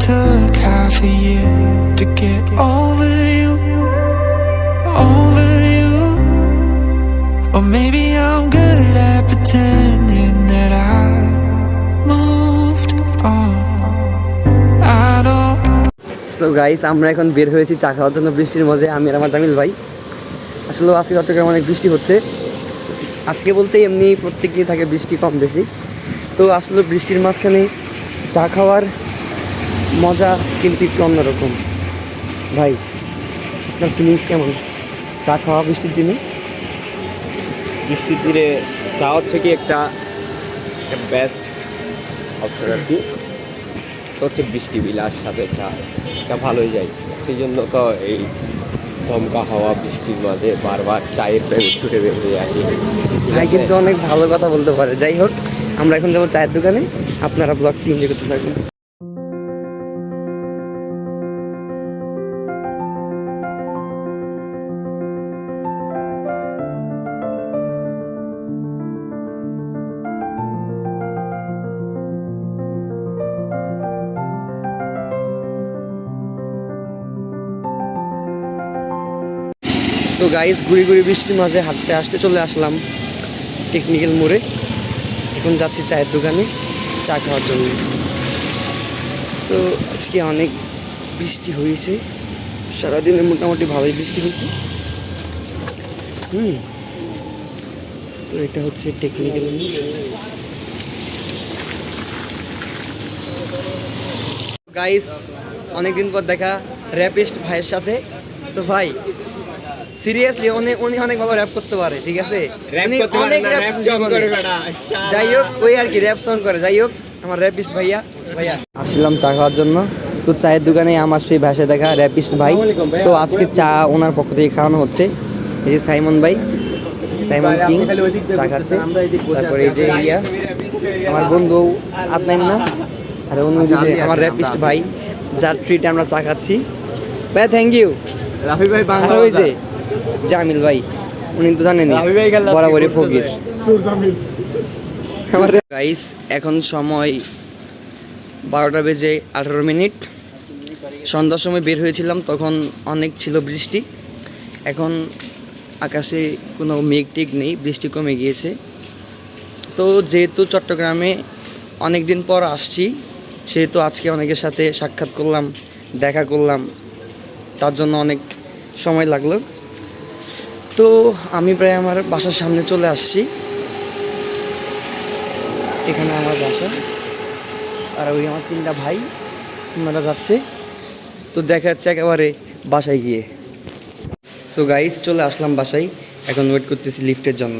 took half a year to get over you, over you. Or maybe I'm good at pretending that I moved on. So guys আমরা এখন বের হয়েছি চা খাওয়ার জন্য বৃষ্টির মধ্যে আমি আর আমার তামিল ভাই আসলে আজকে চট্টগ্রামে অনেক বৃষ্টি হচ্ছে আজকে বলতে এমনি প্রত্যেক দিন থাকে বৃষ্টি কম বেশি তো আসলে বৃষ্টির মাঝখানে চা খাওয়ার মজা কিন্তু একটু অন্যরকম। ভাই আপনার ফিলিংস কেমন? চা খাওয়া বৃষ্টির দিনে? বৃষ্টির দিনে চা হচ্ছে কি একটা বেস্ট অপশন আর কি। তো হচ্ছে বৃষ্টি বিলাস সাথে চা। এটা ভালোই যায়। সেই জন্য তো এই দমকা হাওয়া বৃষ্টির মাঝে বারবার চায়ের প্রেমে ছুটে বেরিয়ে আসি। ভাই কিন্তু অনেক ভালো কথা বলতে পারে। যাই হোক আমরা এখন যাব চায়ের দোকানে। আপনারা ব্লগটি এনজয় করতে থাকুন। সো গাইস গুড়ি গুড়ি বৃষ্টির মাঝে হাঁটতে আসতে চলে আসলাম টেকনিক্যাল মোড়ে। এখন যাচ্ছি চায়ের দোকানে, চা খাওয়ার জন্য। তো আজকে অনেক বৃষ্টি হয়েছে। সারাদিনে মোটামুটি ভালোই বৃষ্টি হয়েছে। হুম। তো এটা হচ্ছে টেকনিক্যাল গাইস অনেকদিন পর দেখা র্যাপিস্ট ভাইয়ের সাথে। তো ভাই সিরিয়াসলি উনি উনি অনেক ভালো র্যাপ করতে পারে ঠিক আছে? উনি অনেক জীবনে। যাই হোক ওই আর কি র্যাপ সং করে। যাই হোক আমার র্যাপিস্ট ভাইয়া ভাইয়া। আসলাম চা খাওয়ার জন্য। তো চায়ের দোকানে আমার সেই ভাষা দেখা র্যাপিস্ট ভাই। তো আজকে চা ওনার পক্ষ থেকে খাওয়ানো হচ্ছে। এই যে সাইমন ভাই। সাইমন কিং চা খাচ্ছে। তারপরে এই যে ইয়া। আমার বন্ধু আদনাইন না? আর অন্য যে আমার র্যাপিস্ট ভাই যার ট্রিটে আমরা চা খাচ্ছি। ভাই থ্যাংক ইউ রাফি ভাই ওই যে জামিল ভাই উনি তো জানেন বরাবরই ফকির। গাইস এখন সময় বারোটা বেজে আঠারো মিনিট। সন্ধ্যার সময় বের হয়েছিলাম তখন অনেক ছিল বৃষ্টি। এখন আকাশে কোনো মেঘ টেঘ নেই বৃষ্টি কমে গিয়েছে। তো যেহেতু চট্টগ্রামে অনেক দিন পর আসছি সেহেতু আজকে অনেকের সাথে সাক্ষাৎ করলাম দেখা করলাম। তার জন্য অনেক সময় লাগল। তো আমি প্রায় আমার বাসার সামনে চলে আসছি। এখানে আমার বাসা। আর ওই আমার তিনটা ভাই ওনারা যাচ্ছে। তো দেখা যাচ্ছে একেবারে বাসায় গিয়ে। সো গাইস চলে আসলাম বাসায়। এখন ওয়েট করতেছি লিফটের জন্য।